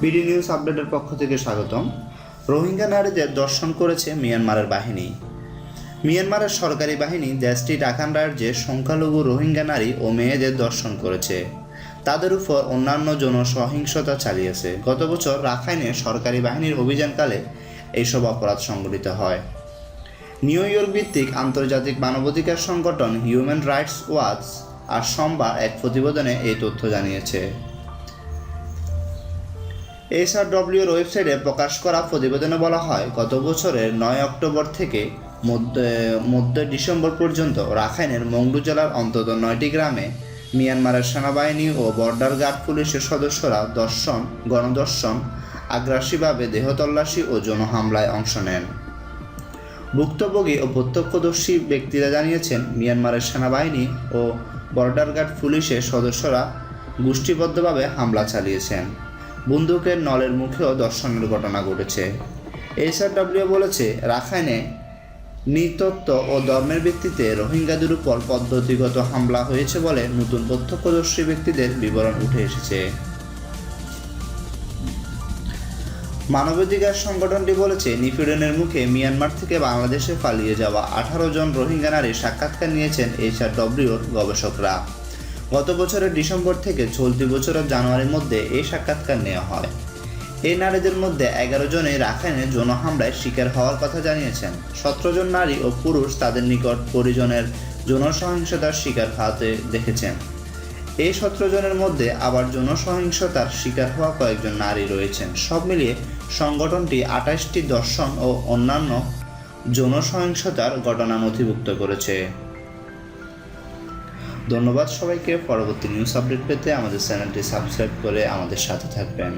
BD news আপডেটের পক্ষ থেকে স্বাগতম। রোহিঙ্গা নারীদের দর্শন করেছে মিয়ানমারের বাহিনী। মিয়ানমারের সরকারি বাহিনী দেশটি রাখান রাজ্যে সংখ্যালঘু রোহিঙ্গা নারী ও মেয়েদের দর্শন করেছে। তাদের উপর অন্যান্য জনসহিংসতা চালিয়েছে। গত বছর রাখাইনে সরকারি বাহিনীর অভিযানকালে এইসব অপরাধ সংঘটিত হয়। নিউ ইয়র্ক ভিত্তিক আন্তর্জাতিক মানবাধিকার সংগঠন হিউম্যান রাইটস ওয়াচ আর সোমবার এক প্রতিবেদনে এই তথ্য জানিয়েছে। এসআরডব্লিউর ওয়েবসাইটে প্রকাশ করা প্রতিবেদনে বলা হয়, গত বছরের নয় অক্টোবর থেকে মধ্য মধ্য ডিসেম্বর পর্যন্ত রাখাইনের মংডু জেলার অন্তত নয়টি গ্রামে মিয়ানমারের সেনাবাহিনী ও বর্ডার গার্ড পুলিশের সদস্যরা দর্শন, গণদর্শন, আগ্রাসীভাবে দেহতল্লাশি ও যৌনহামলায় অংশ নেন। ভুক্তভোগী ও প্রত্যক্ষদর্শী ব্যক্তিরা জানিয়েছেন, মিয়ানমারের সেনাবাহিনী ও বর্ডার গার্ড পুলিশের সদস্যরা গোষ্ঠীবদ্ধভাবে হামলা চালিয়েছেন। বন্দুকের নলের মুখেও দর্শনের ঘটনা ঘটেছে। এসআরডব্লিউ বলেছে, রাখাইনে নৃতত্ব ও ধর্মের ভিত্তিতে রোহিঙ্গাদের উপর পদ্ধতিগত হামলা হয়েছে বলে নতুন প্রত্যক্ষদর্শী ব্যক্তিদের বিবরণ উঠে এসেছে। মানবাধিকার সংগঠনটি বলেছে, নিপীড়নের মুখে মিয়ানমার থেকে বাংলাদেশে পালিয়ে যাওয়া আঠারো জন রোহিঙ্গা নারী সাক্ষাৎকার নিয়েছেন এইচআরডব্লিউর গবেষকরা। গত বছরের ডিসেম্বর থেকে চলতি বছরের জানুয়ারির মধ্যে এই সাক্ষাৎকার নেওয়া হয়। এই নারীদের মধ্যে এগারো জনে রাখাইনে যৌন হামলায় শিকার হওয়ার কথা জানিয়েছেন। সতেরো জন নারী ও পুরুষ তাদের নিকট পরিজনের যৌন সহিংসতার শিকার হওয়াতে দেখেছেন। এই সতেরো জনের মধ্যে আবার যৌন সহিংসতার শিকার হওয়া কয়েকজন নারী রয়েছেন। সব মিলিয়ে সংগঠনটি আঠাশটি দর্শন ও অন্যান্য যৌন সহিংসতার ঘটনা নথিভুক্ত করেছে। ধন্যবাদ সবাইকে। পরবর্তী নিউজ আপডেট পেতে আমাদের চ্যানেলটি সাবস্ক্রাইব করে আমাদের সাথে থাকবেন।